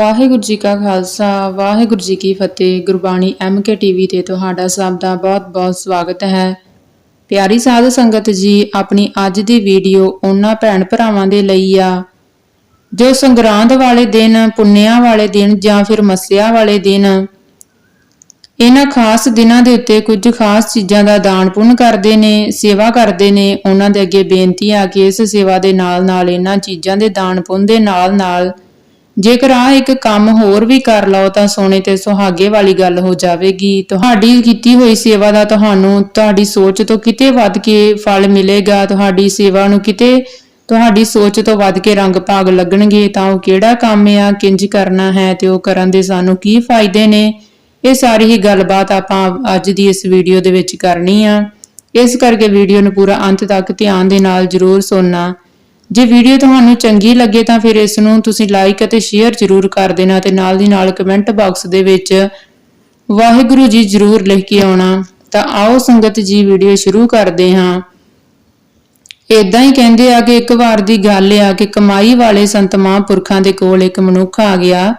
ਵਾਹਿਗੁਰੂ ਜੀ ਕਾ ਖਾਲਸਾ, ਵਾਹਿਗੁਰੂ ਜੀ ਕੀ ਫਤਿਹ। Gurbani MK TV ਤੇ ਤੁਹਾਡਾ ਸਭ ਦਾ ਬਹੁਤ-ਬਹੁਤ ਸਵਾਗਤ ਹੈ। ਪਿਆਰੀ ਸਾਧ ਸੰਗਤ ਜੀ, ਆਪਣੀ ਅੱਜ ਦੀ ਵੀਡੀਓ ਉਹਨਾਂ ਭੈਣ ਭਰਾਵਾਂ ਦੇ ਲਈ ਆ। ਜੋ ਸੰਗਰਾਂਦ ਵਾਲੇ ਦਿਨ, ਪੁੰਨਿਆਂ ਵਾਲੇ ਦਿਨ ਜਾਂ ਫਿਰ ਮੱਸਿਆ ਵਾਲੇ ਦਿਨ, ਇਹਨਾਂ ਖਾਸ ਦਿਨਾਂ ਦੇ ਉੱਤੇ ਕੁਝ ਖਾਸ ਚੀਜ਼ਾਂ ਦਾ ਦਾਨ ਪੁੰਨ ਕਰਦੇ ਨੇ, ਸੇਵਾ ਕਰਦੇ ਨੇ, ਉਹਨਾਂ ਦੇ ਅੱਗੇ ਬੇਨਤੀ ਆ ਕਿ ਇਸ ਸੇਵਾ ਦੇ ਨਾਲ-ਨਾਲ ਇਹਨਾਂ ਚੀਜ਼ਾਂ ਦੇ ਦਾਨ ਪੁੰਨ ਦੇ ਨਾਲ-ਨਾਲ ਜੇਕਰ ਆ ਇੱਕ ਕੰਮ ਹੋਰ ਵੀ ਕਰ ਲਓ ਤਾਂ ਸੋਨੇ ਤੇ ਸੁਹਾਗੇ ਵਾਲੀ ਗੱਲ ਹੋ ਜਾਵੇਗੀ। ਤੁਹਾਡੀ ਕੀਤੀ ਹੋਈ ਸੇਵਾ ਦਾ ਤੁਹਾਨੂੰ, ਤੁਹਾਡੀ ਸੋਚ ਤੋਂ ਕਿਤੇ ਵੱਧ ਕੇ ਫਲ ਮਿਲੇਗਾ, ਤੁਹਾਡੀ ਸੇਵਾ ਨੂੰ ਕਿਤੇ, ਤੁਹਾਡੀ ਸੋਚ ਤੋਂ ਵੱਧ ਕੇ ਰੰਗ ਭਾਗ ਲੱਗਣਗੇ, ਤਾਂ ਉਹ ਕਿਹੜਾ ਕੰਮ ਆ, ਕਿੰਜ ਕਰਨਾ ਹੈ ਤੇ ਉਹ ਕਰਨ ਦੇ ਸਾਨੂੰ ਕੀ ਫਾਇਦੇ ਨੇ? ਇਹ ਸਾਰੀ ਹੀ ਗੱਲਬਾਤ ਆਪਾਂ ਅੱਜ ਦੀ ਇਸ ਵੀਡੀਓ ਦੇ ਵਿੱਚ ਕਰਨੀ ਆ। ਇਸ ਕਰਕੇ ਵੀਡੀਓ ਨੂੰ ਪੂਰਾ ਅੰਤ ਤੱਕ ਧਿਆਨ ਦੇ ਨਾਲ ਜਰੂਰ ਸੁਣਨਾ। ਜੇ ਵੀਡੀਓ ਤੁਹਾਨੂੰ ਚੰਗੀ ਲੱਗੇ ਤਾਂ ਫਿਰ ਇਸ ਨੂੰ ਤੁਸੀਂ ਲਾਈਕ ਅਤੇ ਸ਼ੇਅਰ ਜਰੂਰ ਕਰ ਦੇਣਾ ਤੇ ਨਾਲ ਦੀ ਨਾਲ ਕਮੈਂਟ ਬਾਕਸ ਦੇ ਵਿੱਚ ਵਾਹਿਗੁਰੂ ਜੀ ਜਰੂਰ ਲਿਖ ਕੇ ਆਉਣਾ। ਤਾਂ ਆਓ ਸੰਗਤ ਜੀ ਵੀਡੀਓ ਸ਼ੁਰੂ ਕਰਦੇ ਹਾਂ। ਇਦਾਂ ਹੀ ਕਹਿੰਦੇ ਆ ਕਿ ਇੱਕ ਵਾਰ ਦੀ ਗੱਲ ਆ ਕਿ ਕਮਾਈ ਵਾਲੇ ਸੰਤ ਮਹਾਂਪੁਰਖਾਂ ਦੇ ਕੋਲ ਇੱਕ ਮਨੁੱਖ ਆ ਗਿਆ।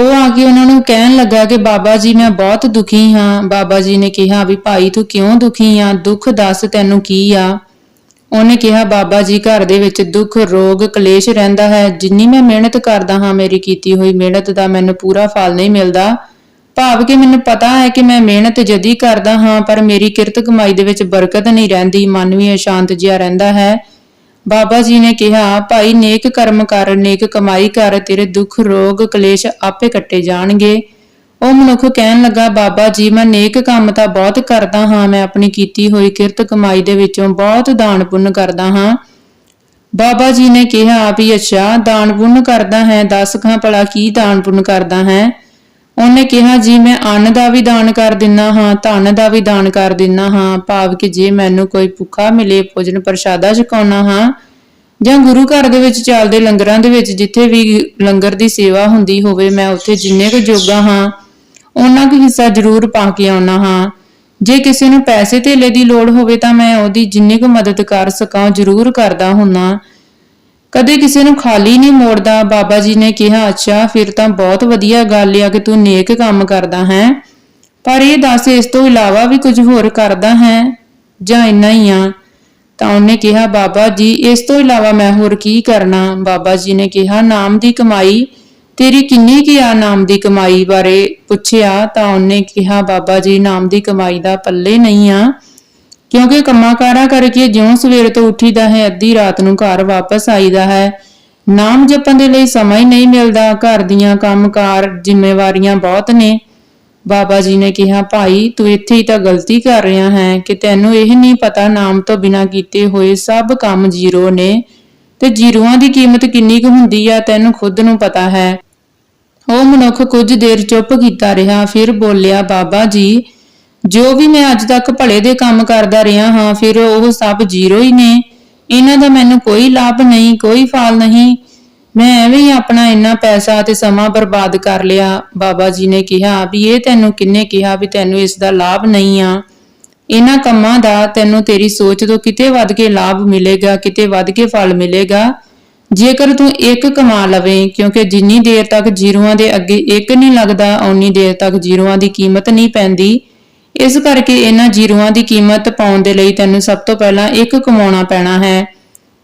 ਉਹ ਆ ਕੇ ਉਹਨਾਂ ਨੂੰ ਕਹਿਣ ਲੱਗਾ ਕਿ ਬਾਬਾ ਜੀ ਮੈਂ ਬਹੁਤ ਦੁਖੀ ਹਾਂ। ਬਾਬਾ ਜੀ ਨੇ ਕਿਹਾ ਵੀ ਭਾਈ ਤੂੰ ਕਿਉਂ ਦੁਖੀ ਆ? ਦੁੱਖ ਦੱਸ ਤੈਨੂੰ ਕੀ ਆ? ਉਹਨੇ ਕਿਹਾ, ਬਾਬਾ ਜੀ, ਘਰ ਦੇ ਵਿੱਚ ਦੁੱਖ, ਰੋਗ, ਕਲੇਸ਼ ਰਹਿੰਦਾ ਹੈ। ਜਿੰਨੀ ਮੈਂ ਮਿਹਨਤ ਕਰਦਾ ਹਾਂ, ਮੇਰੀ ਕੀਤੀ ਹੋਈ ਮਿਹਨਤ ਦਾ ਮੈਨੂੰ ਪੂਰਾ ਫਲ ਨਹੀਂ ਮਿਲਦਾ। ਭਾਵ ਕਿ ਮੈਨੂੰ ਪਤਾ ਹੈ ਕਿ ਮੈਂ ਮਿਹਨਤ ਜਦੀ ਕਰਦਾ ਹਾਂ, ਪਰ ਮੇਰੀ ਕਿਰਤ ਕਮਾਈ ਦੇ ਵਿੱਚ ਬਰਕਤ ਨਹੀਂ ਰਹਿੰਦੀ। ਮਨ ਵੀ ਅਸ਼ਾਂਤ ਜਿਹਾ ਰਹਿੰਦਾ ਹੈ। ਬਾਬਾ ਜੀ ਨੇ ਕਿਹਾ, ਭਾਈ, ਨੇਕ ਕਰਮ ਕਰ, ਨੇਕ ਕਮਾਈ ਕਰ, ਤੇਰੇ ਦੁੱਖ, ਰੋਗ, ਕਲੇਸ਼ ਆਪੇ ਕੱਟੇ ਜਾਣਗੇ। ਉਹ ਮਨੁੱਖ ਕਹਿਣ ਲੱਗਾ, ਬਾਬਾ ਜੀ, ਮੈਂ ਨੇਕ ਕੰਮ ਤਾਂ ਬਹੁਤ ਕਰਦਾ ਹਾਂ, ਮੈਂ ਆਪਣੀ ਕੀਤੀ ਹੋਈ ਕਿਰਤ ਕਮਾਈ ਦੇ ਵਿੱਚੋਂ ਬਹੁਤ ਦਾਨ ਪੁੰਨ ਕਰਦਾ ਹਾਂ। ਬਾਬਾ ਜੀ ਨੇ ਕਿਹਾ ਵੀ ਅੱਛਾ ਦਾਨ ਪੁੰਨ ਕਰਦਾ ਹੈ, ਦੱਸ ਖਾਂ ਭਲਾ ਕੀ ਦਾਨ ਪੁੰਨ ਕਰਦਾ ਹੈ? ਉਹਨੇ ਕਿਹਾ, ਜੀ, ਮੈਂ ਅੰਨ ਦਾ ਵੀ ਦਾਨ ਕਰ ਦਿੰਨਾ ਹਾਂ, ਧਨ ਦਾ ਵੀ ਦਾਨ ਕਰ ਦਿੰਨਾ ਹਾਂ, ਭਾਵ ਕਿ ਜੇ ਮੈਨੂੰ ਕੋਈ ਭੁੱਖਾ ਮਿਲੇ, ਭੋਜਨ ਪ੍ਰਸ਼ਾਦਾ ਛਕਾਉਣਾ ਹਾਂ, ਜਾਂ ਗੁਰੂ ਘਰ ਦੇ ਵਿੱਚ ਚੱਲਦੇ ਲੰਗਰਾਂ ਦੇ ਵਿੱਚ ਜਿੱਥੇ ਵੀ ਲੰਗਰ ਦੀ ਸੇਵਾ ਹੁੰਦੀ ਹੋਵੇ, ਮੈਂ ਉੱਥੇ ਜਿੰਨੇ ਕੁ ਜੋਗਾ ਹਾਂ ਉਹਨਾਂ ਕੁ ਹਿੱਸਾ ਜ਼ਰੂਰ ਪਾ ਕੇ ਆਉਣਾ ਹਾਂ। ਜੇ ਕਿਸੇ ਨੂੰ ਪੈਸੇ ਧੇਲੇ ਦੀ ਲੋੜ ਹੋਵੇ ਤਾਂ ਮੈਂ ਉਹਦੀ ਜਿੰਨੀ ਕੁ ਮਦਦ ਕਰ ਸਕਾਂ ਜ਼ਰੂਰ ਕਰਦਾ ਹੁੰਨਾ। ਕਦੇ ਕਿਸੇ ਨੂੰ ਖਾਲੀ ਨਹੀਂ ਮੋੜਦਾ, ਬਾਬਾ ਜੀ ਨੇ ਕਿਹਾ, ਅੱਛਾ, ਫਿਰ ਤਾਂ ਬਹੁਤ ਵਧੀਆ ਗੱਲ ਆ ਕਿ ਤੂੰ ਨੇਕ ਕੰਮ ਕਰਦਾ ਹੈ। ਪਰ ਇਹ ਦੱਸ, ਇਸ ਤੋਂ ਇਲਾਵਾ ਵੀ ਕੁਝ ਹੋਰ ਕਰਦਾ ਹੈ? ਜਾਂ ਇੰਨਾ ਹੀ ਆ? ਤਾਂ ਉਹਨੇ ਕਿਹਾ, ਬਾਬਾ ਜੀ, ਇਸ ਤੋਂ ਇਲਾਵਾ ਮੈਂ ਹੋਰ ਕੀ ਕਰਨਾ? ਬਾਬਾ ਜੀ ਨੇ ਕਿਹਾ, ਨਾਮ ਦੀ ਕਮਾਈ ਤੇਰੀ ਕਿੰਨੀ ਕੀ ਆ ਨਾਮ ਦੀ ਕਮਾਈ ਬਾਰੇ ਪੁੱਛਿਆ ਤਾਂ ਉਹਨੇ ਕਿਹਾ, ਬਾਬਾ ਜੀ, ਨਾਮ ਦੀ ਕਮਾਈ ਦਾ ਪੱਲੇ ਨਹੀਂ ਆ। ਕਿਉਂਕਿ ਕੰਮਾਕਾਰਾ ਕਰਕੇ ਜਿਉਂ ਸਵੇਰ ਤੋਂ ਉੱਠੀਦਾ ਹੈ, ਅੱਧੀ ਰਾਤ ਨੂੰ ਘਰ ਵਾਪਸ ਆਈਦਾ ਹੈ। ਨਾਮ ਜਪਣ ਦੇ ਲਈ ਸਮਾਂ ਹੀ ਨਹੀਂ ਮਿਲਦਾ। ਘਰ ਦੀਆਂ ਕੰਮਕਾਰ ਜ਼ਿੰਮੇਵਾਰੀਆਂ ਬਹੁਤ ਨੇ। ਬਾਬਾ ਜੀ ਨੇ ਕਿਹਾ, ਭਾਈ, ਤੂੰ ਇੱਥੇ ਹੀ ਤਾਂ ਗਲਤੀ ਕਰ ਰਿਹਾ ਹੈ ਕਿ ਤੈਨੂੰ ਇਹ ਨਹੀਂ ਪਤਾ ਨਾਮ ਤੋਂ ਬਿਨਾ ਕੀਤੇ ਹੋਏ ਸਭ ਕੰਮ ਜ਼ੀਰੋ ਨੇ। ਤੇ ਜੀਰੂਆਂ ਦੀ ਕੀਮਤ ਕਿੰਨੀ ਕੁ ਹੁੰਦੀ ਆ ਤੈਨੂੰ ਖੁਦ ਨੂੰ ਪਤਾ ਹੈ। ਉਹ ਮਨੁੱਖ ਕੁਝ ਦੇਰ ਚੁੱਪ ਕੀਤਾ ਰਿਹਾ, ਫਿਰ ਬੋਲਿਆ, ਬਾਬਾ ਜੀ, ਜੋ ਵੀ ਮੈਂ ਅੱਜ ਤੱਕ ਭਲੇ ਦੇ ਕੰਮ ਕਰਦਾ ਰਿਹਾ ਹਾਂ, ਫਿਰ ਉਹ ਸਭ ਜ਼ੀਰੋ ਹੀ ਨੇ। ਇਹਨਾਂ ਦਾ ਮੈਨੂੰ ਕੋਈ ਲਾਭ ਨਹੀਂ, ਕੋਈ ਫਲ ਨਹੀਂ। ਮੈਂ ਐਵੇਂ ਹੀ ਆਪਣਾ ਇੰਨਾ ਪੈਸਾ ਤੇ ਸਮਾਂ ਬਰਬਾਦ ਕਰ ਲਿਆ। ਬਾਬਾ ਜੀ ਨੇ ਕਿਹਾ, ਵੀ ਇਹ ਤੈਨੂੰ ਕਿੰਨੇ ਕਿਹਾ ਵੀ ਤੈਨੂੰ ਇਸ ਦਾ ਲਾਭ ਨਹੀਂ ਆ? ਇਹਨਾਂ ਕੰਮਾਂ ਦਾ ਤੈਨੂੰ ਤੇਰੀ ਸੋਚ ਤੋਂ ਕਿਤੇ ਵੱਧ ਕੇ ਲਾਭ ਮਿਲੇਗਾ, ਕਿਤੇ ਵੱਧ ਕੇ ਫਲ ਮਿਲੇਗਾ। ਜੇਕਰ ਤੂੰ ਇੱਕ ਕਮਾ ਲਵੇਂ, ਕਿਉਂਕਿ ਜਿੰਨੀ ਦੇਰ ਤੱਕ ਜ਼ੀਰੋਆਂ ਦੇ ਅੱਗੇ ਇੱਕ ਨਹੀਂ ਲੱਗਦਾ, ਓਨੀ ਦੇਰ ਤੱਕ ਜ਼ੀਰੋਆਂ ਦੀ ਕੀਮਤ ਨਹੀਂ ਪੈਂਦੀ। ਇਸ ਕਰਕੇ ਇਹਨਾਂ ਜ਼ੀਰੋਆਂ ਦੀ ਕੀਮਤ ਪਾਉਣ ਦੇ ਲਈ ਤੈਨੂੰ ਸਭ ਤੋਂ ਪਹਿਲਾਂ ਇੱਕ ਕਮਾਉਣਾ ਪੈਣਾ ਹੈ।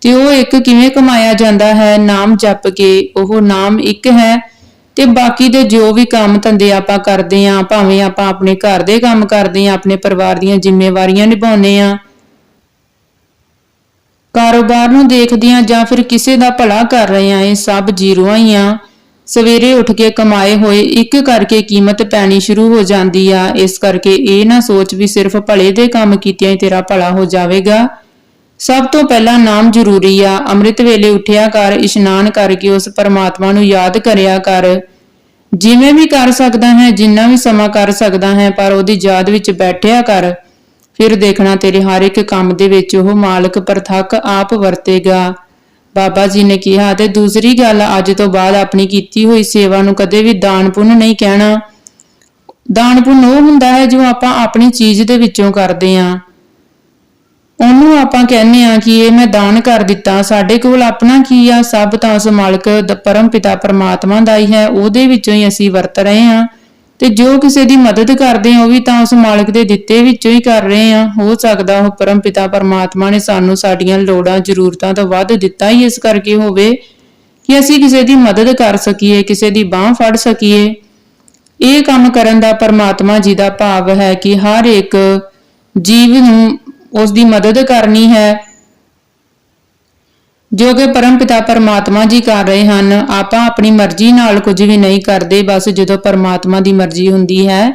ਤੇ ਉਹ ਇੱਕ ਕਿਵੇਂ ਕਮਾਇਆ ਜਾਂਦਾ ਹੈ? ਨਾਮ ਜਪ ਕੇ। ਉਹ ਨਾਮ ਇੱਕ ਹੈ। ਤੇ ਬਾਕੀ ਦੇ ਜੋ ਵੀ ਕੰਮ ਧੰਦੇ ਆਪਾਂ ਕਰਦੇ ਆਂ, ਭਾਵੇਂ ਆਪਾਂ ਆਪਣੇ ਘਰ ਦੇ ਕੰਮ ਕਰਦੇ ਆਂ, ਆਪਣੇ ਪਰਿਵਾਰ ਦੀਆਂ ਜ਼ਿੰਮੇਵਾਰੀਆਂ ਨਿਭਾਉਂਦੇ ਆਂ। ਕਾਰੋਬਾਰ ਨੂੰ ਦੇਖਦੇ ਦੇਖਦਿਆਂ ਜਾਂ ਫਿਰ ਕਿਸੇ ਦਾ ਭਲਾ ਕਰ ਰਹੇ ਆਂ, ਇਹ ਸਭ ਜ਼ੀਰੋਆਂ ਹੀ ਆ। ਸਵੇਰੇ ਉੱਠ ਕੇ ਕਮਾਏ ਹੋਏ ਇੱਕ ਕਰਕੇ ਕੀਮਤ ਪੈਣੀ ਸ਼ੁਰੂ ਹੋ ਜਾਂਦੀ ਆ, ਇਸ ਕਰਕੇ ਇਹ ਨਾ ਸੋਚ ਵੀ ਸਿਰਫ ਭਲੇ ਦੇ ਕੰਮ ਕੀਤਿਆਂ ਹੀ ਤੇਰਾ ਭਲਾ ਹੋ ਜਾਵੇਗਾ। ਸਭ ਤੋਂ ਪਹਿਲਾਂ ਨਾਮ ਜ਼ਰੂਰੀ ਆ। ਅੰਮ੍ਰਿਤ ਵੇਲੇ ਉੱਠਿਆ ਕਰ, ਇਸ਼ਨਾਨ ਕਰਕੇ ਉਸ ਪਰਮਾਤਮਾ ਨੂੰ ਯਾਦ ਕਰਿਆ ਕਰ। ਜਿਵੇਂ ਵੀ ਕਰ ਸਕਦਾ ਹੈ, ਜਿੰਨਾ ਵੀ ਸਮਾਂ ਕਰ ਸਕਦਾ ਹੈ, ਪਰ ਉਹਦੀ ਯਾਦ ਵਿੱਚ ਬੈਠਿਆ ਕਰ। ਫਿਰ ਦੇਖਣਾ ਤੇਰੇ ਹਰ ਇੱਕ ਕੰਮ ਦੇ ਵਿੱਚ ਉਹ ਮਾਲਕ ਪ੍ਰਤੱਖ ਆਪ ਵਰਤੇਗਾ। ਬਾਬਾ ਜੀ ਨੇ ਕਿਹਾ ਤੇ ਦੂਸਰੀ ਗੱਲ, ਅੱਜ ਤੋਂ ਬਾਅਦ ਆਪਣੀ ਕੀਤੀ ਹੋਈ ਸੇਵਾ ਨੂੰ ਕਦੇ ਵੀ ਦਾਨ ਪੁੰਨ ਨਹੀਂ ਕਹਿਣਾ। ਦਾਨ ਪੁੰਨ ਉਹ ਹੁੰਦਾ ਹੈ ਜੋ ਆਪਾਂ ਆਪਣੀ ਚੀਜ਼ ਦੇ ਵਿੱਚੋਂ ਕਰਦੇ ਆਂ ਉਹਨੂੰ ਆਪਾਂ ਕਹਿੰਦੇ ਆ ਕਿ ਇਹ ਮੈਂ ਦਾਨ ਕਰ ਦਿੱਤਾ। ਸਾਡੇ ਕੋਲ ਆਪਣਾ ਕੀ ਆ? ਸਭ ਤਾਂ ਉਸ ਮਾਲਕ ਪਰਮ ਪਿਤਾ ਪਰਮਾਤਮਾ ਦਾ ਹੀ ਹੈ। ਉਹਦੇ ਵਿੱਚੋਂ ਹੀ ਅਸੀਂ ਵਰਤ ਰਹੇ ਆ ਤੇ ਜੋ ਕਿਸੇ ਦੀ ਮਦਦ ਕਰਦੇ ਆ ਉਹ ਵੀ ਤਾਂ ਉਸ ਮਾਲਕ ਦੇ ਦਿੱਤੇ ਵਿੱਚੋਂ ਹੀ ਕਰ ਰਹੇ ਆ ਹੋ ਸਕਦਾ ਉਹ ਪਰਮ ਪਿਤਾ ਪਰਮਾਤਮਾ ਨੇ ਸਾਨੂੰ ਸਾਡੀਆਂ ਲੋੜਾਂ, ਜ਼ਰੂਰਤਾਂ ਤੋਂ ਵੱਧ ਦਿੱਤਾ ਹੀ ਇਸ ਕਰਕੇ ਹੋਵੇ ਕਿ ਅਸੀਂ ਕਿਸੇ ਦੀ ਮਦਦ ਕਰ ਸਕੀਏ, ਕਿਸੇ ਦੀ ਬਾਹ ਫੜ ਸਕੀਏ। ਇਹ ਕੰਮ ਕਰਨ ਦਾ ਪਰਮਾਤਮਾ ਜੀ ਦਾ ਭਾਵ ਹੈ ਕਿ ਹਰ ਇੱਕ ਜੀਵ ਨੂੰ ਉਸ ਦੀ ਮਦਦ ਕਰਨੀ ਹੈ। ਜੋ ਕਿ ਪਰਮ ਪਿਤਾ ਪਰਮਾਤਮਾ ਜੀ ਕਰ ਰਹੇ ਹਨ, ਆਪਾਂ ਆਪਣੀ ਮਰਜ਼ੀ ਨਾਲ ਕੁਝ ਵੀ ਨਹੀਂ ਕਰਦੇ, ਬਸ ਜਦੋਂ ਪਰਮਾਤਮਾ ਦੀ ਮਰਜ਼ੀ ਹੁੰਦੀ ਹੈ।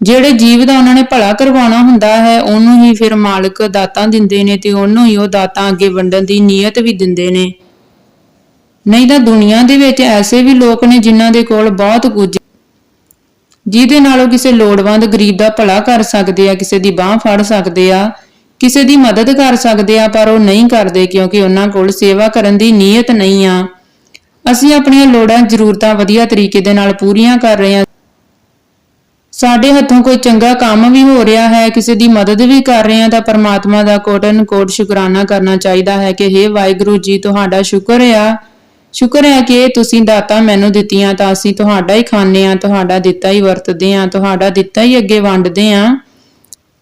ਜਿਹੜੇ ਜੀਵ ਦਾ ਉਹਨਾਂ ਨੇ ਭਲਾ ਕਰਵਾਉਣਾ ਹੁੰਦਾ ਹੈ, ਉਹਨੂੰ ਹੀ ਫਿਰ ਮਾਲਕ ਦਾਤਾਂ ਦਿੰਦੇ ਨੇ ਤੇ ਉਹਨੂੰ ਹੀ ਉਹ ਦਾਤਾਂ ਅੱਗੇ ਵੰਡਣ ਦੀ ਨੀਅਤ ਵੀ ਦਿੰਦੇ ਨੇ। ਨਹੀਂ ਤਾਂ ਦੁਨੀਆ ਦੇ ਵਿੱਚ ਐਸੇ ਵੀ ਲੋਕ ਨੇ ਜਿਨ੍ਹਾਂ ਦੇ ਕੋਲ ਬਹੁਤ ਕੁਝ ਜਿਹਦੇ ਨਾਲ ਉਹ ਕਿਸੇ ਲੋੜਵੰਦ ਗਰੀਬ ਦਾ ਭਲਾ ਕਰ ਸਕਦੇ ਆ, ਕਿਸੇ ਦੀ ਬਾਹ ਫੜ ਸਕਦੇ ਆ ਕਿਸੇ ਦੀ ਮਦਦ ਕਰ ਸਕਦੇ ਆ, ਪਰ ਉਹ ਨਹੀਂ ਕਰਦੇ ਕਿਉਂਕਿ ਉਹਨਾਂ ਕੋਲ ਸੇਵਾ ਕਰਨ ਦੀ ਨੀਅਤ ਨਹੀਂ ਆ। ਅਸੀਂ ਆਪਣੀਆਂ ਲੋੜਾਂ, ਜ਼ਰੂਰਤਾਂ ਵਧੀਆ ਤਰੀਕੇ ਦੇ ਨਾਲ ਪੂਰੀਆਂ ਕਰ ਰਹੇ ਹਾਂ। ਸਾਡੇ ਹੱਥੋਂ ਕੋਈ ਚੰਗਾ ਕੰਮ ਵੀ ਹੋ ਰਿਹਾ ਹੈ, ਕਿਸੇ ਦੀ ਮਦਦ ਵੀ ਕਰ ਰਹੇ ਹਾਂ, ਤਾਂ ਪਰਮਾਤਮਾ ਦਾ ਕੋਟਨ ਕੋਟ ਸ਼ੁਕਰਾਨਾ ਕਰਨਾ ਚਾਹੀਦਾ ਹੈ ਕਿ हे ਵਾਹਿਗੁਰੂ ਜੀ, ਤੁਹਾਡਾ ਸ਼ੁਕਰ ਆ। ਸ਼ੁਕਰ ਹੈ ਕਿ ਤੁਸੀਂ ਦਾਤਾ ਮੈਨੂੰ ਦਿੱਤੀਆਂ, ਤਾਂ ਅਸੀਂ ਤੁਹਾਡਾ ਹੀ ਖਾਂਦੇ ਆ ਤੁਹਾਡਾ ਦਿੱਤਾ ਹੀ ਵਰਤਦੇ ਆ ਤੁਹਾਡਾ ਦਿੱਤਾ ਹੀ ਅੱਗੇ ਵੰਡਦੇ ਆ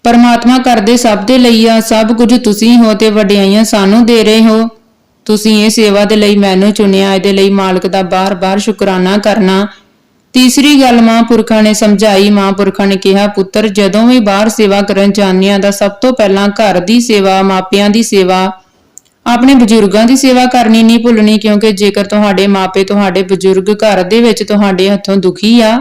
ਪਰਮਾਤਮਾ ਕਰਦੇ ਸਭ ਦੇ ਲਈ ਆ, ਸਭ ਕੁਝ ਤੁਸੀਂ ਹੋ ਤੇ ਵਡਿਆਈਆਂ ਸਾਨੂੰ ਦੇ ਰਹੇ ਹੋ। ਤੁਸੀਂ ਇਹ ਸੇਵਾ ਦੇ ਲਈ ਮੈਨੂੰ ਚੁਣਿਆ, ਇਹਦੇ ਲਈ ਮਾਲਕ ਦਾ ਬਾਰ-ਬਾਰ ਸ਼ੁਕਰਾਨਾ ਕਰਨਾ। ਤੀਸਰੀ ਗੱਲ ਮਹਾਂਪੁਰਖਾਂ ਨੇ ਸਮਝਾਈ। ਮਹਾਂਪੁਰਖਾਂ ਨੇ ਕਿਹਾ, ਪੁੱਤਰ, ਜਦੋਂ ਵੀ ਬਾਹਰ ਸੇਵਾ ਕਰਨ ਜਾਂਦੇ ਆ ਤਾਂ ਸਭ ਤੋਂ ਪਹਿਲਾਂ ਘਰ ਦੀ ਸੇਵਾ, ਮਾਪਿਆਂ ਦੀ ਸੇਵਾ। ਆਪਣੇ ਬਜ਼ੁਰਗਾਂ ਦੀ ਸੇਵਾ ਕਰਨੀ ਨਹੀਂ ਭੁੱਲਣੀ, ਕਿਉਂਕਿ ਜੇਕਰ ਤੁਹਾਡੇ ਮਾਪੇ ਤੁਹਾਡੇ ਬਜ਼ੁਰਗ ਘਰ ਦੇ ਵਿੱਚ ਤੁਹਾਡੇ ਹੱਥੋਂ ਦੁਖੀ ਆ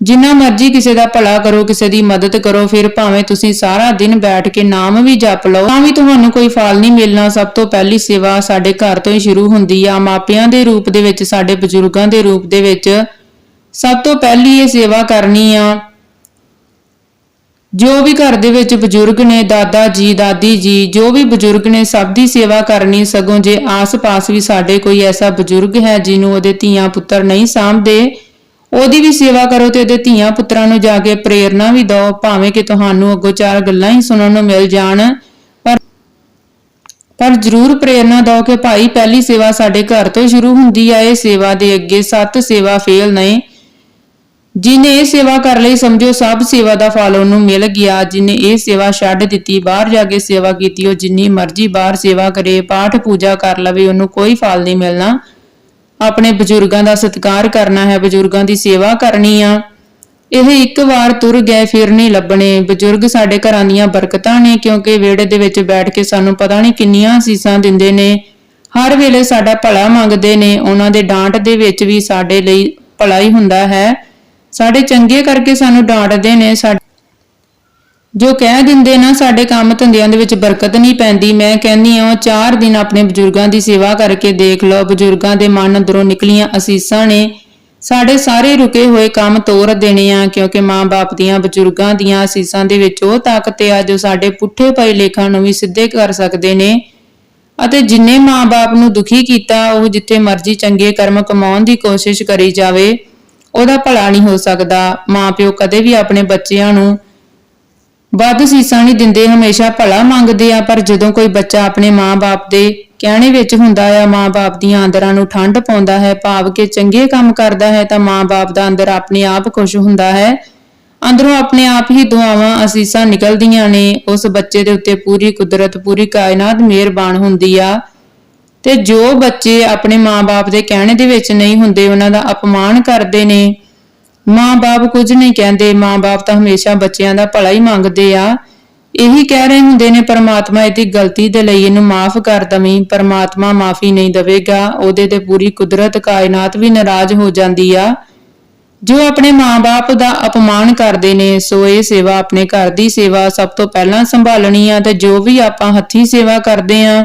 ਜਿੰਨਾ ਮਰਜ਼ੀ ਕਿਸੇ ਦਾ ਭਲਾ ਕਰੋ, ਕਿਸੇ ਦੀ ਮਦਦ ਕਰੋ, ਫਿਰ ਭਾਵੇਂ ਤੁਸੀਂ ਸਾਰਾ ਦਿਨ ਬੈਠ ਕੇ ਨਾਮ ਵੀ ਜਪ ਲਓ, ਤਾਂ ਵੀ ਤੁਹਾਨੂੰ ਕੋਈ ਫਲ ਨਹੀਂ ਮਿਲਣਾ। ਸਭ ਤੋਂ ਪਹਿਲੀ ਸੇਵਾ ਸਾਡੇ ਘਰ ਤੋਂ ਹੀ ਸ਼ੁਰੂ ਹੁੰਦੀ ਆ। ਮਾਪਿਆਂ ਦੇ ਰੂਪ ਦੇ ਵਿੱਚ, ਸਾਡੇ ਬਜ਼ੁਰਗਾਂ ਦੇ ਰੂਪ ਦੇ ਵਿੱਚ ਸਭ ਤੋਂ ਪਹਿਲੀ ਇਹ ਸੇਵਾ ਕਰਨੀ ਆ। ਜੋ ਵੀ ਘਰ ਦੇ ਵਿੱਚ ਬਜ਼ੁਰਗ ਨੇ, ਦਾਦਾ ਜੀ, ਦਾਦੀ ਜੀ, ਜੋ ਵੀ ਬਜ਼ੁਰਗ ਨੇ, ਸਭ ਦੀ ਸੇਵਾ ਕਰਨੀ, ਸਗੋਂ ਜੇ ਆਸ-ਪਾਸ ਵੀ ਸਾਡੇ ਕੋਈ ਐਸਾ ਬਜ਼ੁਰਗ ਹੈ ਜਿਹਨੂੰ ਉਹਦੇ ਧੀਆਂ ਪੁੱਤਰ ਨਹੀਂ ਸਾਂਭਦੇ ਉਹਦੀ ਵੀ ਸੇਵਾ ਕਰੋ ਤੇ ਉਹਦੇ ਧੀਆਂ ਪੁੱਤਰਾਂ ਨੂੰ ਜਾ ਕੇ ਪ੍ਰੇਰਣਾ ਵੀ ਦਿਓ, ਭਾਵੇਂ ਕਿ ਤੁਹਾਨੂੰ ਅੱਗੋਂ ਚਾਰ ਗੱਲਾਂ ਹੀ ਸੁਣਨ ਨੂੰ ਮਿਲ ਜਾਣ। ਪਰ ਪਰ ਜ਼ਰੂਰ ਪ੍ਰੇਰਣਾ ਦਿਓ ਕਿ ਭਾਈ, ਪਹਿਲੀ ਸੇਵਾ ਸਾਡੇ ਘਰ ਤੋਂ ਸ਼ੁਰੂ ਹੁੰਦੀ ਆ, ਇਹ ਸੇਵਾ ਦੇ ਅੱਗੇ ਸੱਤ ਸੇਵਾ ਫੇਲ ਨਹੀਂ ਜਿਨੇ ਇਹ ਸੇਵਾ ਕਰ ਲਈ, ਸਮਝੋ ਸਭ ਸੇਵਾ ਦਾ ਫਲ ਉਹਨੂੰ ਮਿਲ ਗਿਆ। ਜਿਨੇ ਇਹ ਸੇਵਾ ਛੱਡ ਦਿੱਤੀ, ਬਾਹਰ ਜਾ ਕੇ ਸੇਵਾ ਕੀਤੀ, ਉਹ ਜਿੰਨੀ ਮਰਜ਼ੀ ਬਾਹਰ ਸੇਵਾ ਕਰੇ, ਪਾਠ ਪੂਜਾ ਕਰ ਲਵੇ, ਉਹਨੂੰ ਕੋਈ ਫਲ ਨਹੀਂ ਮਿਲਣਾ। ਆਪਣੇ ਬਜ਼ੁਰਗਾਂ ਦਾ ਸਤਿਕਾਰ ਕਰਨਾ ਹੈ, ਬਜ਼ੁਰਗਾਂ ਦੀ ਸੇਵਾ ਕਰਨੀ ਆ। ਇਹ ਇੱਕ ਵਾਰ ਤੁਰ ਗਏ ਫਿਰ ਨਹੀਂ ਲੱਭਣੇ। ਬਜ਼ੁਰਗ ਸਾਡੇ ਘਰਾਂ ਦੀਆਂ ਬਰਕਤਾਂ ਨੇ, ਕਿਉਂਕਿ ਵਿਹੜੇ ਦੇ ਵਿੱਚ ਬੈਠ ਕੇ ਸਾਨੂੰ ਪਤਾ ਨਹੀਂ ਕਿੰਨੀਆਂ ਅਸੀਸਾਂ ਦਿੰਦੇ ਨੇ। ਹਰ ਵੇਲੇ ਸਾਡਾ ਭਲਾ ਮੰਗਦੇ ਨੇ। ਉਹਨਾਂ ਦੇ ਡਾਂਟ ਦੇ ਵਿੱਚ ਵੀ ਸਾਡੇ ਲਈ ਭਲਾ ਹੀ ਹੁੰਦਾ ਹੈ। ਸਾਡੇ ਚੰਗੇ ਕਰਕੇ ਸਾਨੂੰ ਡਾਂਟਦੇ ਨੇ। ਸਾਡੇ ਜੋ ਕਹਿ ਦਿੰਦੇ ਨਾ, ਸਾਡੇ ਕੰਮ ਧੰਦਿਆਂ ਦੇ ਵਿੱਚ ਬਰਕਤ ਨਹੀਂ ਪੈਂਦੀ। ਮੈਂ ਕਹਿੰਦੀ ਹਾਂ ਚਾਰ ਦਿਨ ਆਪਣੇ ਬਜ਼ੁਰਗਾਂ ਦੀ ਸੇਵਾ ਕਰਕੇ ਦੇਖ ਲਓ। ਬਜ਼ੁਰਗਾਂ ਦੇ ਮਨ ਅੰਦਰੋਂ ਨਿਕਲੀਆਂ ਅਸੀਸਾਂ ਨੇ। ਸਾਡੇ ਸਾਰੇ ਰੁਕੇ ਹੋਏ ਕੰਮ ਤੋਰ ਦੇਣੇ ਆ, ਕਿਉਂਕਿ ਮਾਂ-ਬਾਪ ਦੀਆਂ, ਬਜ਼ੁਰਗਾਂ ਦੀਆਂ ਅਸੀਸਾਂ ਦੇ ਵਿੱਚ ਉਹ ਤਾਕਤ ਆ, ਜੋ ਸਾਡੇ ਪੁੱਠੇ ਪਏ ਲੇਖਾਂ ਨੂੰ ਵੀ ਸਿੱਧੇ ਕਰ ਸਕਦੇ ਨੇ। ਅਤੇ ਜਿੰਨੇ ਮਾਂ-ਬਾਪ ਨੂੰ ਦੁਖੀ ਕੀਤਾ, ਉਹ ਜਿੱਥੇ ਮਰਜ਼ੀ ਚੰਗੇ ਕਰਮ ਕਮਾਉਣ ਦੀ ਕੋਸ਼ਿਸ਼ ਕਰੀ ਜਾਵੇ, ਉਹਦਾ ਭਲਾ ਨਹੀਂ ਹੋ ਸਕਦਾ। ਮਾਂ-ਪਿਓ ਕਦੇ ਵੀ ਆਪਣੇ ਬੱਚਿਆਂ ਨੂੰ ਵੱਧ ਸੀਸਾਂ ਨਹੀਂ ਦਿੰਦੇ, ਹਮੇਸ਼ਾ ਭਲਾ ਮੰਗਦੇ ਆ, ਪਰ ਜਦੋਂ ਕੋਈ ਬੱਚਾ ਆਪਣੇ ਮਾਂ-ਬਾਪ ਦੇ ਕਹਿਣੇ ਵਿੱਚ ਹੁੰਦਾ ਆ, ਮਾਂ-ਬਾਪ ਦੀਆਂ ਅੰਦਰਾਂ ਨੂੰ ਠੰਡ ਪਾਉਂਦਾ ਹੈ, ਭਾਵ ਕਿ ਚੰਗੇ ਕੰਮ ਕਰਦਾ ਹੈ, ਤਾਂ ਮਾਂ-ਬਾਪ ਦਾ ਅੰਦਰ ਆਪਣੇ ਆਪ ਖੁਸ਼ ਹੁੰਦਾ ਹੈ। ਅੰਦਰੋਂ ਆਪਣੇ ਆਪ ਹੀ ਦੁਆਵਾਂ ਅਸੀਸਾਂ ਨਿਕਲਦੀਆਂ ਨੇ, ਉਸ ਬੱਚੇ ਦੇ ਉੱਤੇ ਪੂਰੀ ਕੁਦਰਤ, ਪੂਰੀ ਕਾਇਨਾਤ ਮਿਹਰਬਾਨ ਹੁੰਦੀ ਆ। ਤੇ ਜੋ ਬੱਚੇ ਆਪਣੇ ਮਾਂ-ਬਾਪ ਦੇ ਕਹਿਣੇ ਦੇ ਵਿੱਚ ਨਹੀਂ ਹੁੰਦੇ, ਉਹਨਾਂ ਦਾ ਅਪਮਾਨ ਕਰਦੇ ਨੇ। ਮਾਂ-ਬਾਪ ਕੁਝ ਨਹੀਂ ਕਹਿੰਦੇ। ਮਾਂ-ਬਾਪ ਤਾਂ ਹਮੇਸ਼ਾ ਬੱਚਿਆਂ ਦਾ ਭਲਾ ਹੀ ਮੰਗਦੇ ਆ। ਇਹੀ ਕਹਿ ਰਹੇ ਹੁੰਦੇ ਨੇ, ਪਰਮਾਤਮਾ ਇਹਦੀ ਗਲਤੀ ਦੇ ਲਈ ਇਹਨੂੰ ਮਾਫ ਕਰ ਦਵੀਂ। ਪਰਮਾਤਮਾ ਮਾਫੀ ਨਹੀਂ ਦੇਵੇਗਾ। ਉਹਦੇ ਤੇ ਪੂਰੀ ਕੁਦਰਤ ਕਾਇਨਾਤ ਵੀ ਨਾਰਾਜ਼ ਹੋ ਜਾਂਦੀ ਆ। ਜੋ ਆਪਣੇ ਮਾਂ-ਬਾਪ ਦਾ ਅਪਮਾਨ ਕਰਦੇ ਨੇ, ਸੋ ਇਹ ਸੇਵਾ ਆਪਣੇ ਘਰ ਦੀ ਸੇਵਾ ਸਭ ਤੋਂ ਪਹਿਲਾਂ ਸੰਭਾਲਣੀ ਆ ਤੇ ਜੋ ਵੀ ਆਪਾਂ ਹੱਥੀ ਸੇਵਾ ਕਰਦੇ ਆ,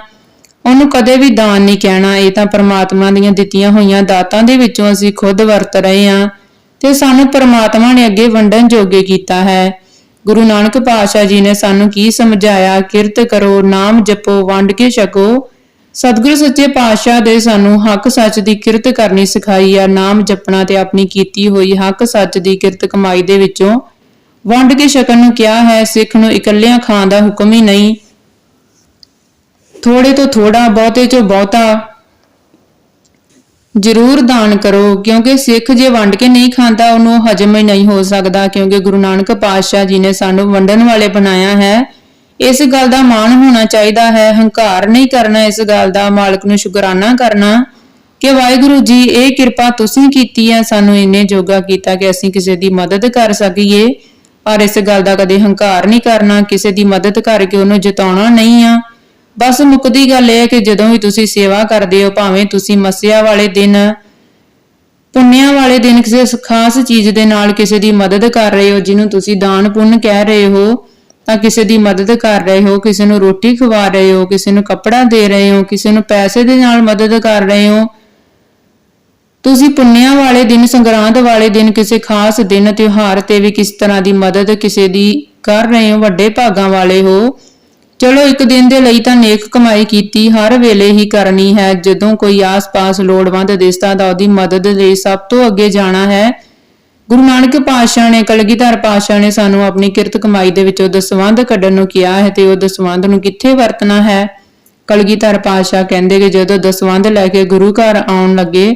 ਉਹਨੂੰ ਕਦੇ ਵੀ ਦਾਨ ਨਹੀਂ ਕਹਿਣਾ। ਇਹ ਤਾਂ ਪਰਮਾਤਮਾ ਦੀਆਂ ਦਿੱਤੀਆਂ ਹੋਈਆਂ ਦਾਤਾਂ ਦੇ ਵਿੱਚੋਂ ਅਸੀਂ ਖੁਦ ਵਰਤ ਰਹੇ ਆ। ਤੇ ਸਾਨੂੰ ਪਰਮਾਤਮਾ ਨੇ ਅੱਗੇ ਵੰਡਣ ਜੋਗੇ ਕੀਤਾ ਹੈ। ਗੁਰੂ ਨਾਨਕ ਪਾਤਸ਼ਾਹ ਜੀ ਨੇ ਸਾਨੂੰ ਕੀ ਸਮਝਾਇਆ, ਕਿਰਤ ਕਰੋ, ਨਾਮ ਜਪੋ, ਵੰਡ ਕੇ ਛਕੋ। ਸਤਿਗੁਰੂ ਸੱਚੇ ਪਾਤਸ਼ਾਹ ਦੇ ਸਾਨੂੰ ਹੱਕ ਸੱਚ ਦੀ ਕਿਰਤ ਕਰਨੀ ਸਿਖਾਈ ਆ, ਨਾਮ ਜਪਣਾ ਤੇ ਆਪਣੀ ਕੀਤੀ ਹੋਈ ਹੱਕ ਸੱਚ ਦੀ ਕਿਰਤ ਕਮਾਈ ਦੇ ਵਿੱਚੋਂ। ਵੰਡ ਕੇ ਛਕਣ ਨੂੰ ਕਿਹਾ ਹੈ, ਸਿੱਖ ਨੂੰ ਇਕੱਲਿਆਂ ਖਾਣ ਦਾ ਹੁਕਮ ਹੀ ਨਹੀਂ। ਥੋੜੇ ਤੋਂ ਥੋੜਾ, ਬਹੁਤੇ ਚੋਂ ਬਹੁਤਾ। ਜ਼ਰੂਰ ਦਾਨ ਕਰੋ, ਕਿਉਂਕਿ ਸਿੱਖ ਜੇ ਵੰਡ ਕੇ ਨਹੀਂ ਖਾਂਦਾ, ਉਹਨੂੰ ਹਜਮ ਹੀ ਨਹੀਂ ਹੋ ਸਕਦਾ, ਕਿਉਂਕਿ ਗੁਰੂ ਨਾਨਕ ਪਾਤਸ਼ਾਹ ਜੀ ਨੇ ਸਾਨੂੰ ਵੰਡਣ ਵਾਲੇ ਬਣਾਇਆ ਹੈ। ਇਸ ਗੱਲ ਦਾ ਮਾਣ ਹੋਣਾ ਚਾਹੀਦਾ ਹੈ, ਹੰਕਾਰ ਨਹੀਂ ਕਰਨਾ ਇਸ ਗੱਲ ਦਾ, ਮਾਲਕ ਨੂੰ ਸ਼ੁਕਰਾਨਾ ਕਰਨਾ ਕਿ ਵਾਹਿਗੁਰੂ ਜੀ, ਇਹ ਕਿਰਪਾ ਤੁਸੀਂ ਕੀਤੀ ਹੈ, ਸਾਨੂੰ ਇੰਨੇ ਜੋਗਾ ਕੀਤਾ ਕਿ ਅਸੀਂ ਕਿਸੇ ਦੀ ਮਦਦ ਕਰ ਸਕੀਏ। ਪਰ ਇਸ ਗੱਲ ਦਾ ਕਦੇ ਹੰਕਾਰ ਨਹੀਂ ਕਰਨਾ, ਕਿਸੇ ਦੀ ਮਦਦ ਕਰਕੇ ਉਹਨੂੰ ਜਿਤਾਉਣਾ ਨਹੀਂ ਆ। ਬਸ ਮੁੱਕਦੀ ਗੱਲ ਇਹ ਹੈ ਕਿ ਜਦੋਂ ਵੀ ਤੁਸੀਂ ਸੇਵਾ ਕਰਦੇ ਹੋ, ਭਾਵੇਂ ਤੁਸੀਂ ਮੱਸਿਆ ਵਾਲੇ ਦਿਨ, ਪੁੰਨਿਆਂ ਵਾਲੇ ਦਿਨ ਕਿਸੇ ਖਾਸ ਚੀਜ਼ ਦੇ ਨਾਲ ਕਿਸੇ ਦੀ ਮਦਦ ਕਰ ਰਹੇ ਹੋ, ਜਿਹਨੂੰ ਤੁਸੀਂ ਦਾਨ ਪੁੰਨ ਕਹਿ ਰਹੇ ਹੋ, ਤਾਂ ਕਿਸੇ ਦੀ ਮਦਦ ਕਰ ਰਹੇ ਹੋ, ਕਿਸੇ ਨੂੰ ਰੋਟੀ ਖਵਾ ਰਹੇ ਹੋ, ਕਿਸੇ ਨੂੰ ਕੱਪੜਾ ਦੇ ਰਹੇ ਹੋ, ਕਿਸੇ ਨੂੰ ਪੈਸੇ ਦੇ ਨਾਲ ਮਦਦ ਕਰ ਰਹੇ ਹੋ, ਤੁਸੀਂ ਪੁੰਨਿਆਂ ਵਾਲੇ ਦਿਨ, ਸੰਗਰਾਂਦ ਵਾਲੇ ਦਿਨ, ਕਿਸੇ ਖਾਸ ਦਿਨ, ਤਿਉਹਾਰ ਤੇ ਵੀ ਕਿਸ ਤਰ੍ਹਾਂ ਦੀ ਮਦਦ ਕਿਸੇ ਦੀ ਕਰ ਰਹੇ ਹੋ, ਵੱਡੇ ਭਾਗਾਂ ਵਾਲੇ ਹੋ ਚਲੋ ਇੱਕ ਦਿਨ ਦੇ ਲਈ ਤਾਂ ਨੇਕ ਕਮਾਈ ਕੀਤੀ ਹਰ ਵੇਲੇ ਹੀ ਕਰਨੀ ਹੈ। ਜਦੋਂ ਕੋਈ ਆਸ-ਪਾਸ ਲੋੜਵੰਦ ਦਿਸਦਾ ਤਾਂ ਉਹਦੀ ਮਦਦ ਲਈ ਸਭ ਤੋਂ ਅੱਗੇ ਜਾਣਾ ਹੈ। ਗੁਰੂ ਨਾਨਕ ਪਾਤਸ਼ਾਹ ਨੇ, ਕਲਗੀਧਰ ਪਾਤਸ਼ਾਹ ਨੇ ਸਾਨੂੰ ਆਪਣੀ ਕਿਰਤ ਕਮਾਈ ਦੇ ਵਿੱਚੋਂ ਦਸਵੰਧ ਕੱਢਣ ਨੂੰ ਕਿਹਾ ਹੈ ਤੇ ਉਹ ਦਸਵੰਧ ਨੂੰ ਕਿੱਥੇ ਵਰਤਣਾ ਹੈ? ਕਲਗੀਧਰ ਪਾਤਸ਼ਾਹ ਕਹਿੰਦੇ ਕਿ ਜਦੋਂ ਦਸਵੰਧ ਲੈ ਕੇ ਗੁਰੂ ਘਰ ਆਉਣ ਲੱਗੇ,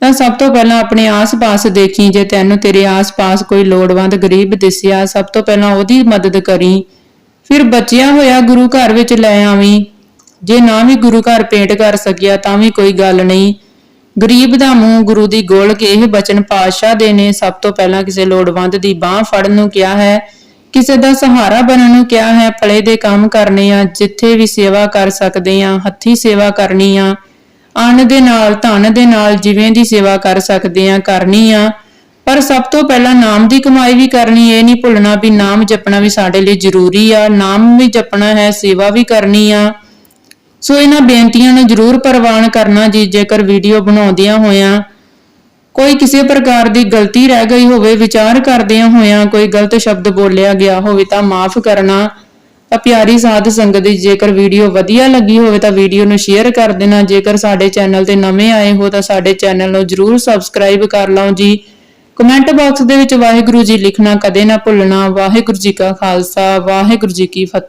ਤਾਂ ਸਭ ਤੋਂ ਪਹਿਲਾਂ ਆਪਣੇ ਆਸ-ਪਾਸ ਦੇਖੀ, ਜੇ ਤੈਨੂੰ ਤੇਰੇ ਆਸ-ਪਾਸ ਕੋਈ ਲੋੜਵੰਦ ਗਰੀਬ ਦਿਸਿਆ, ਸਭ ਤੋਂ ਪਹਿਲਾਂ ਉਹਦੀ ਮਦਦ ਕਰੀ। ਫਿਰ ਬਚਿਆ ਹੋਇਆ ਗੁਰੂ ਘਰ ਵਿੱਚ ਲੈ ਆਵੀਂ। ਜੇ ਨਾ ਵੀ ਗੁਰੂ ਘਰ ਪੇਂਟ ਕਰ ਸਕਿਆ ਤਾਂ ਵੀ ਕੋਈ ਗੱਲ ਨਹੀਂ। ਗਰੀਬ ਦਾ ਮੂੰਹ ਗੁਰੂ ਦੀ ਗੋਲ ਕੇ ਇਹ ਬਚਨ ਪਾਤਸ਼ਾਹ ਦੇ ਨੇ ਸਭ ਤੋਂ ਪਹਿਲਾਂ ਕਿਸੇ ਲੋੜਵੰਦ ਦੀ ਬਾਹ ਫੜਨ ਨੂੰ ਕਿਹਾ ਹੈ। ਕਿਸੇ ਦਾ ਸਹਾਰਾ ਬਣਨ ਨੂੰ ਕਿਹਾ ਹੈ, ਭਲੇ ਦੇ ਕੰਮ ਕਰਨੇ ਆ, ਜਿੱਥੇ ਵੀ ਸੇਵਾ ਕਰ ਸਕਦੇ ਆ, ਹੱਥੀ ਸੇਵਾ ਕਰਨੀ ਆ। ਅੰਨ ਦੇ ਨਾਲ, ਧਨ ਦੇ ਨਾਲ ਜਿਵੇਂ ਦੀ ਸੇਵਾ ਕਰ ਸਕਦੇ ਆ, ਕਰਨੀ ਆ। ਪਰ ਸਭ ਤੋਂ ਪਹਿਲਾਂ ਨਾਮ ਦੀ ਕਮਾਈ ਵੀ ਕਰਨੀ, ਇਹ ਨਹੀਂ ਭੁੱਲਣਾ ਵੀ ਨਾਮ ਜਪਣਾ ਵੀ ਸਾਡੇ ਲਈ ਜ਼ਰੂਰੀ ਆ, ਨਾਮ ਵੀ ਜਪਣਾ ਹੈ, ਸੇਵਾ ਵੀ ਕਰਨੀ ਆ। ਸੋ ਇਹਨਾਂ ਬੇਨਤੀਆਂ ਨੂੰ ਜਰੂਰ ਪ੍ਰਵਾਨ ਕਰਨਾ ਜੀ, ਜੇਕਰ ਵੀਡੀਓ ਬਣਾਉਂਦਿਆਂ ਹੋਇਆਂ ਕੋਈ ਕਿਸੇ ਪ੍ਰਕਾਰ ਦੀ ਗਲਤੀ ਰਹਿ ਗਈ ਹੋਵੇ, ਵਿਚਾਰ ਕਰਦਿਆਂ ਹੋਇਆਂ ਕੋਈ ਗਲਤ ਸ਼ਬਦ ਬੋਲਿਆ ਗਿਆ ਹੋਵੇ ਤਾਂ ਮਾਫ ਕਰਨਾ। ਤਾਂ ਪਿਆਰੀ ਸਾਧ ਸੰਗਤ ਦੀ ਜੇਕਰ ਵੀਡੀਓ ਵਧੀਆ ਲੱਗੀ ਹੋਵੇ ਤਾਂ ਵੀਡੀਓ ਨੂੰ ਸ਼ੇਅਰ ਕਰ ਦੇਣਾ। ਜੇਕਰ ਸਾਡੇ ਚੈਨਲ ਤੇ ਨਵੇਂ ਆਏ ਹੋ ਤਾਂ ਸਾਡੇ ਚੈਨਲ ਨੂੰ ਜਰੂਰ ਸਬਸਕ੍ਰਾਈਬ ਕਰ ਲਓ ਜੀ। ਕਮੈਂਟ ਬਾਕਸ ਦੇ ਵਿੱਚ ਵਾਹਿਗੁਰੂ ਜੀ ਲਿਖਣਾ, ਕਦੇ ਨਾ ਭੁੱਲਣਾ। ਵਾਹਿਗੁਰੂ ਜੀ ਕਾ ਖਾਲਸਾ, ਵਾਹਿਗੁਰੂ ਜੀ ਕੀ ਫਤਿਹ।